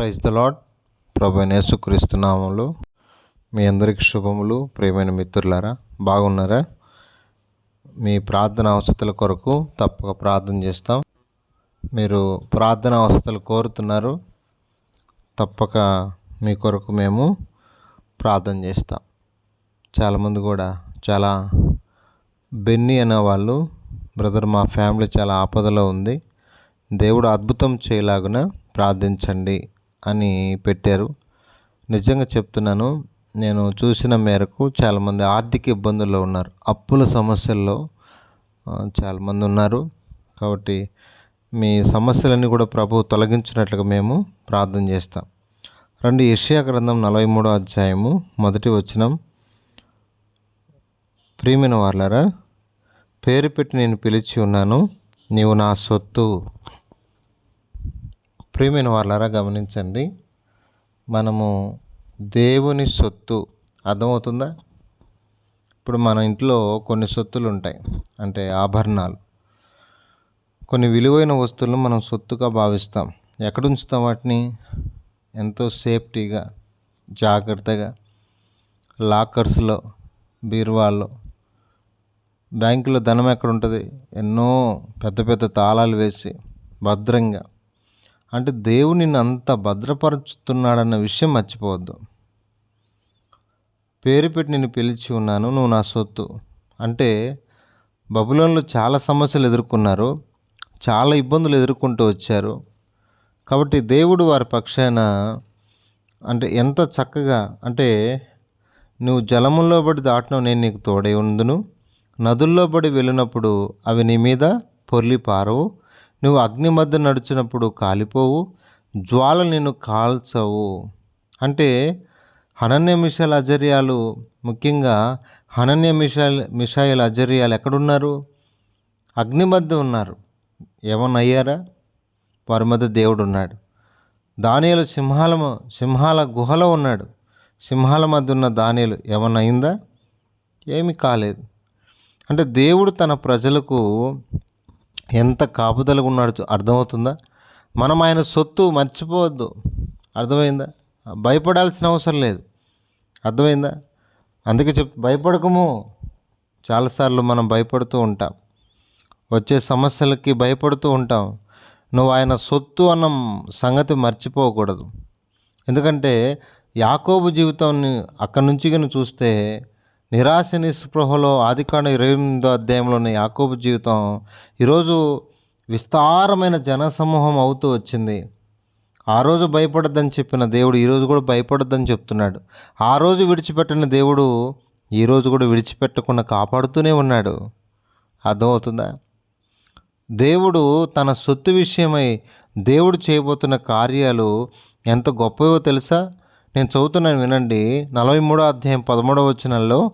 Praise the lord ప్రభు మీ అందరికి శుభములు. ప్రియమైన మిత్రులారా బాగున్నారా? మీ ప్రార్థన అవసరతల కొరకు తప్పక ప్రార్థన చేస్తాం. మీరు ప్రార్థన అవసరతలు కోరుతున్నారు తప్పక మీ కొరకు మేము ప్రార్థన చేస్తాం. చాలామంది కూడా చాలా బెన్నీ అనేవాళ్ళు బ్రదర్ మా ఫ్యామిలీ చాలా ఆపదలో ఉంది. దేవుడు అద్భుతం చేయలాగున ప్రార్థించండి. అని పెట్టారు. నిజంగా చెప్తున్నాను నేను చూసిన మేరకు చాలామంది ఆర్థిక ఇబ్బందుల్లో ఉన్నారు. అప్పుల సమస్యల్లో చాలామంది ఉన్నారు. కాబట్టి మీ సమస్యలన్నీ కూడా ప్రభు తొలగించినట్లుగా మేము ప్రార్థన చేస్తాం. రెండు యెషయా గ్రంథం నలభై మూడో అధ్యాయము మొదటి వచనం. ప్రియమైన వాళ్ళరా పేరు పెట్టి నేను పిలిచి ఉన్నాను నీవు నా సొత్తు. ప్రియమైన వాళ్ళారా గమనించండి. మనము దేవుని సొత్తు అర్థమవుతుందా? ఇప్పుడు మన ఇంట్లో కొన్ని సొత్తులు ఉంటాయి అంటే ఆభరణాలు. కొన్ని విలువైన వస్తువులను మనం సొత్తుగా భావిస్తాం. ఎక్కడ ఉంచుతాం వాటిని? ఎంతో సేఫ్టీగా జాగ్రత్తగా లాకర్స్లో బీరువాల్లో. బ్యాంకులో ధనం ఎక్కడ ఉంటుంది ఎన్నో పెద్ద పెద్ద తాళాలు వేసి భద్రంగా. అంటే దేవుడు నిన్ను అంత భద్రపరుచుతున్నాడన్న విషయం మర్చిపోవద్దు. పేరు పెట్టి నిన్ను పిలిచి ఉన్నాను నువ్వు నా సొత్తు. అంటే బబులోన్లో చాలా సమస్యలు ఎదుర్కొన్నారు చాలా ఇబ్బందులు ఎదుర్కొంటూ వచ్చారు. కాబట్టి దేవుడు వారి పక్షాన అంటే ఎంత చక్కగా అంటే నువ్వు జలముల్లో పడి దాటినావు నేను నీకు తోడై ఉందును నదుల్లో పడి వెళ్ళినప్పుడు అవి నీ మీద పొర్లి పారవు నువ్వు అగ్ని మధ్య నడిచినప్పుడు కాలిపోవు జ్వాల నిన్ను కాల్చవు. అంటే హనన్య మిషాయిల్ అజర్యాలు ముఖ్యంగా హనన్య మిషాయిల్ మిషాయిల్ అజర్యాలు ఎక్కడున్నారు? అగ్ని మధ్య ఉన్నారు. ఏమన్నా అయ్యారా వారి మధ్య దేవుడు ఉన్నాడు దానియలు సింహాల సింహాల గుహలో ఉన్నాడు. సింహాల మధ్య ఉన్న దానియలు ఏమన్నా అయిందా ఏమీ కాలేదు. అంటే దేవుడు తన ప్రజలకు ఎంత కాపుదలుగా ఉన్నాడు చూ- అర్థమవుతుందా? మనం ఆయన సొత్తు మర్చిపోవద్దు. అర్థమైందా? భయపడాల్సిన అవసరం లేదు. అర్థమైందా? అందుకే చెప్ భయపడకము. చాలాసార్లు మనం భయపడుతూ ఉంటాం. వచ్చే సమస్యలకి భయపడుతూ ఉంటాం. నువ్వు ఆయన సొత్తు అన్న సంగతి మర్చిపోకూడదు. ఎందుకంటే యాకోబు జీవితాన్ని అక్కడి నుంచి కానీ చూస్తే నిరాశ నిస్పృహలో ఆదికాండ ఇరవై ఎనిమిదో అధ్యాయంలోని యాకోబు జీవితం ఈరోజు విస్తారమైన జనసమూహం అవుతూ వచ్చింది. ఆ రోజు భయపడద్దని చెప్పిన దేవుడు ఈరోజు కూడా భయపడద్దని చెప్తున్నాడు. ఆ రోజు విడిచిపెట్టిన దేవుడు ఈరోజు కూడా విడిచిపెట్టకుండా కాపాడుతూనే ఉన్నాడు. అర్థమవుతుందా? దేవుడు తన సొత్తు విషయమై దేవుడు చేయబోతున్న కార్యాలు ఎంత గొప్పవో తెలుసా? నేను చదువుతున్నాను వినండి. నలభై మూడో అధ్యాయం పదమూడవ వచనంలో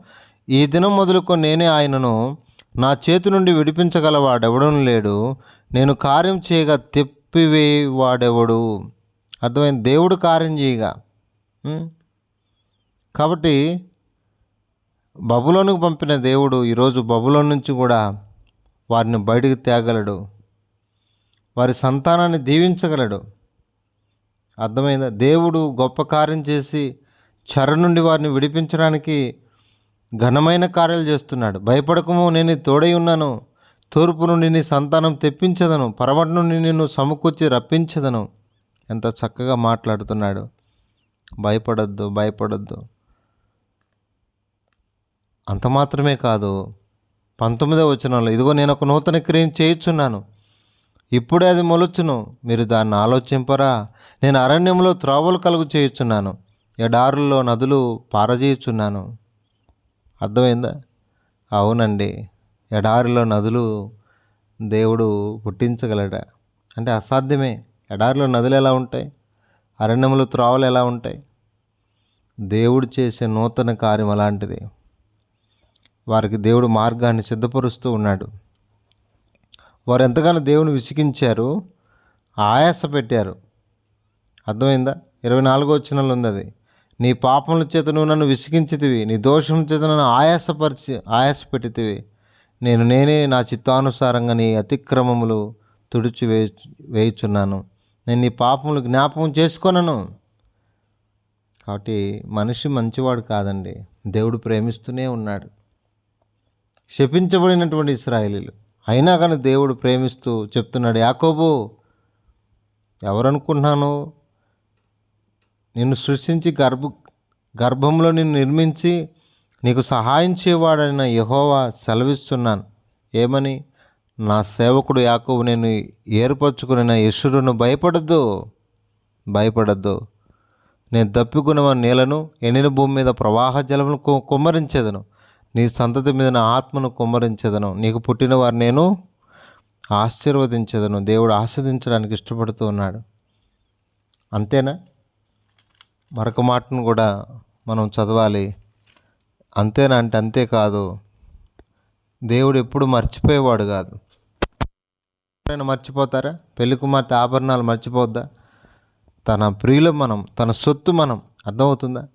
ఈ దినం మొదలుకొని నేనే ఆయనను నా చేతి నుండి విడిపించగలవాడెవడూ లేడు. నేను కార్యం చేయగా తెప్పివేవాడెవడు. అర్థమైంది? దేవుడు కార్యం చేయగా. కాబట్టి బబులోనికి పంపిన దేవుడు ఈరోజు బబులోన్ నుంచి కూడా వారిని బయటికి తేగలడు. వారి సంతానాన్ని దీవించగలడు. అర్థమైందా? దేవుడు గొప్ప కార్యం చేసి చెర నుండి వారిని విడిపించడానికి ఘనమైన కార్యాలు చేస్తున్నాడు. భయపడకము నేను తోడై ఉన్నాను. తూర్పు నుండి నీ సంతానం తెప్పించదను. పరమటి నుండి నిన్ను సమకూర్చి రప్పించదను. ఎంత చక్కగా మాట్లాడుతున్నాడు. భయపడొద్దు భయపడొద్దు. అంత మాత్రమే కాదు. పంతొమ్మిదవ వచనంలో ఇదిగో నేను ఒక నూతన క్రియం చేయించున్నాను. ఇప్పుడే అది మొలుచును. మీరు దాన్ని ఆలోచింపరా. నేను అరణ్యంలో త్రోవలు కలుగు చేయుచున్నాను. ఎడారుల్లో నదులు పారజేయుచున్నాను. అర్థమైందా? అవునండి. ఎడారిలో నదులు దేవుడు పుట్టించగలడా అంటే అసాధ్యమే. ఎడారిలో నదులు ఎలా ఉంటాయి? అరణ్యంలో త్రోవలు ఎలా ఉంటాయి? దేవుడు చేసే నూతన కార్యం అలాంటిది. వారికి దేవుడు మార్గాన్ని సిద్ధపరుస్తూ ఉన్నాడు. వారు ఎంతగానో దేవుని విసిగించారు ఆయాస పెట్టారు. అర్థమైందా? ఇరవై నాలుగో వచ్చినలో ఉంది అది. నీ పాపముల చేత నువ్వు నన్ను విసిగించితివి నీ దోషం చేత నన్ను ఆయాసపరిచి ఆయాస పెట్టితివి. నేను నేనే నా చిత్తానుసారంగా నీ అతిక్రమములు తుడిచి వేయు వేయుచున్నాను. నేను నీ పాపములు జ్ఞాపకం చేసుకొనను. కాబట్టి మనిషి మంచివాడు కాదండి. దేవుడు ప్రేమిస్తూనే ఉన్నాడు. శపించబడినటువంటి ఇస్రాయేలీలు. అయినా కానీ దేవుడు ప్రేమిస్తూ చెప్తున్నాడు యాకోబు ఎవరనుకుంటున్నాను? నిన్ను సృష్టించి గర్భ గర్భంలో నిన్ను నిర్మించి నీకు సహాయం చేయవాడైన యహోవా సెలవిస్తున్నాను. ఏమని? నా సేవకుడు యాకోబు నేను ఏర్పరచుకున్న యశురును భయపడద్దు భయపడద్దు. నేను దప్పికొన్న నీళ్ళను ఎండిన భూమి మీద ప్రవాహ జలమును కు- కుమ్మరించేదను. నీ సంతతి మీద నా ఆత్మను కుమ్మరించదను. నీకు పుట్టిన వారు నేను ఆశీర్వదించదను. దేవుడు ఆస్వాదించడానికి ఇష్టపడుతూ ఉన్నాడు. అంతేనా? మరొక మాటను కూడా మనం చదవాలి. అంతేనా అంటే అంతే కాదు. దేవుడు ఎప్పుడు మర్చిపోయేవాడు కాదు. ఎవరైనా మర్చిపోతారా? పెళ్ళి కుమార్తె ఆభరణాలు మర్చిపోద్దా? తన ప్రియులు మనం తన సొత్తు మనం. అర్థమవుతుందా?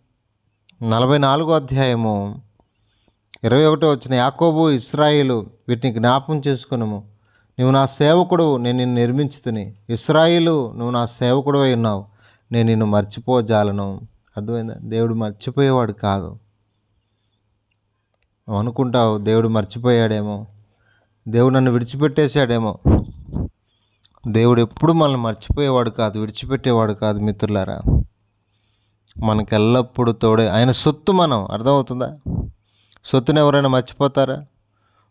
నలభై నాలుగో అధ్యాయము ఇరవై ఒకటో వచ్చిన యాకోబు ఇస్రాయిలు వీటిని జ్ఞాపం చేసుకునము. నువ్వు నా సేవకుడు నేను నిన్ను నిర్మించుతుని. ఇస్రాయిలు నువ్వు నా సేవకుడు అయి ఉన్నావు. నేను నిన్ను మర్చిపోజాలను. అర్థమైందా? దేవుడు మర్చిపోయేవాడు కాదు. నువ్వు అనుకుంటావు దేవుడు మర్చిపోయాడేమో. దేవుడు నన్ను విడిచిపెట్టేశాడేమో. దేవుడు ఎప్పుడు మనల్ని మర్చిపోయేవాడు కాదు విడిచిపెట్టేవాడు కాదు మిత్రులారా. మనకి ఎల్లప్పుడూ తోడే. ఆయన సొత్తు మనం. అర్థమవుతుందా? సొత్తుని ఎవరైనా మర్చిపోతారా?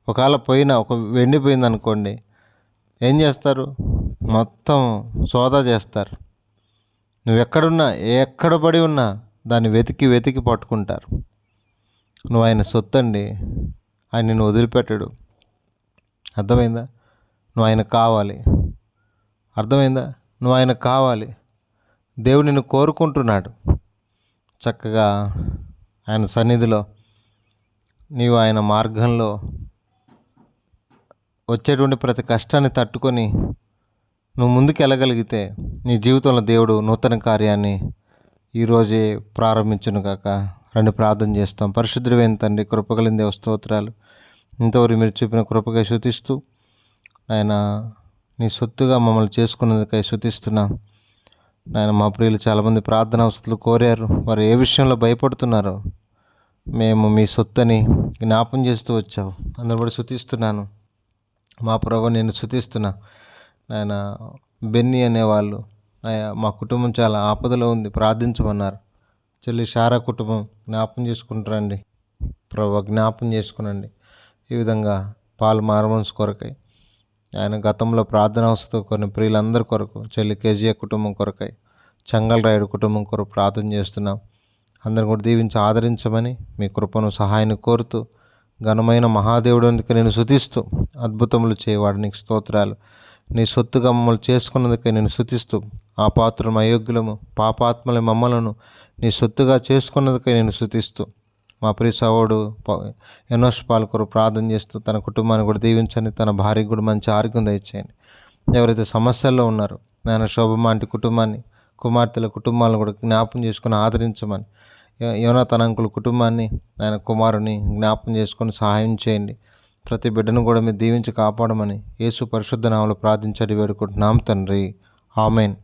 ఒకవేళ పోయినా ఒక వెండిపోయింది అనుకోండి ఏం చేస్తారు? మొత్తం సోదా చేస్తారు. నువ్వు ఎక్కడున్నా ఎక్కడ పడి ఉన్నా దాన్ని వెతికి వెతికి పట్టుకుంటారు. నువ్వు ఆయన సొత్తు అండి ఆయన నిన్ను వదిలిపెట్టడు. అర్థమైందా? నువ్వు ఆయన కావాలి. అర్థమైందా? నువ్వు ఆయన కావాలి. దేవుడు నిన్ను కోరుకుంటున్నాడు. చక్కగా ఆయన సన్నిధిలో నీవు ఆయన మార్గంలో వచ్చేటువంటి ప్రతి కష్టాన్ని తట్టుకొని నువ్వు ముందుకు వెళ్ళగలిగితే నీ జీవితంలో దేవుడు నూతన కార్యాన్ని ఈరోజే ప్రారంభించును కాక రెండు ప్రార్థన చేస్తాం. పరిశుద్ధుడైన తండ్రి కృపగలిన దేవ స్తోత్రాలు. ఇంతవరకు మీరు చూపిన కృపగా శుతిస్తూ ఆయన నీ సొత్తుగా మమ్మల్ని చేసుకున్నందుకై శుతిస్తున్నాం నాయన మా ప్రియులు చాలామంది ప్రార్థన అవసరాలు కోరారు. వారు ఏ విషయంలో భయపడుతున్నారు మేము మీ సొత్తని జ్ఞాపం చేస్తూ వచ్చావు. అందరూ కూడా శుతిస్తున్నాను మా ప్రభు నేను శుతిస్తున్నా ఆయన బెన్నీ అనేవాళ్ళు మా కుటుంబం చాలా ఆపదలో ఉంది. ప్రార్థించమన్నారు. చెల్లి షారా కుటుంబం జ్ఞాపం చేసుకుంటారండి ప్రభు జ్ఞాపం చేసుకునండి. ఈ విధంగా పాలు మార్మన్స్ కొరకై ఆయన గతంలో ప్రార్థన అవసరం కొన్ని ప్రియులందరి కొరకు చెల్లి కేజీఏ కుటుంబం కొరకై చంగల్ రాయుడు కుటుంబం కొరకు ప్రార్థన చేస్తున్నాం. అందరిని కూడా దీవించి ఆదరించమని మీ కృపను సహాయాన్ని కోరుతూ ఘనమైన మహాదేవుడికి నేను శుతిస్తూ అద్భుతములు చేయవాడు. నీకు స్తోత్రాలు. నీ సొత్తుగా మమ్మల్ని చేసుకున్నందుకే నేను శుతిస్తూ ఆ పాత్రం అయోగ్యులము పాపాత్మల మమ్మలను నీ సొత్తుగా చేసుకున్నందుకే నేను శుతిస్తూ మా ప్రియ సహోడు ఎనోష్ పాల్కొరు ప్రార్థన చేస్తూ తన కుటుంబాన్ని కూడా దీవించండి. తన భార్యకు కూడా మంచి ఆరోగ్యం దయచేయండి. ఎవరైతే సమస్యల్లో ఉన్నారో నాయన శోభమాంటి కుటుంబాన్ని కుమార్తెల కుటుంబాలను కూడా జ్ఞాపం చేసుకుని ఆదరించమని. యోనాథన్ అంకుల్ కుటుంబాన్ని ఆయన కుమారుని జ్ఞాపం చేసుకొని సహాయం చేయండి. ప్రతి బిడ్డను కూడా మీరు దీవించి కాపాడమని యేసు పరిశుద్ధ నామలు ప్రార్థించడి వేడుకుంటున్నాం తండ్రి. ఆమెన్.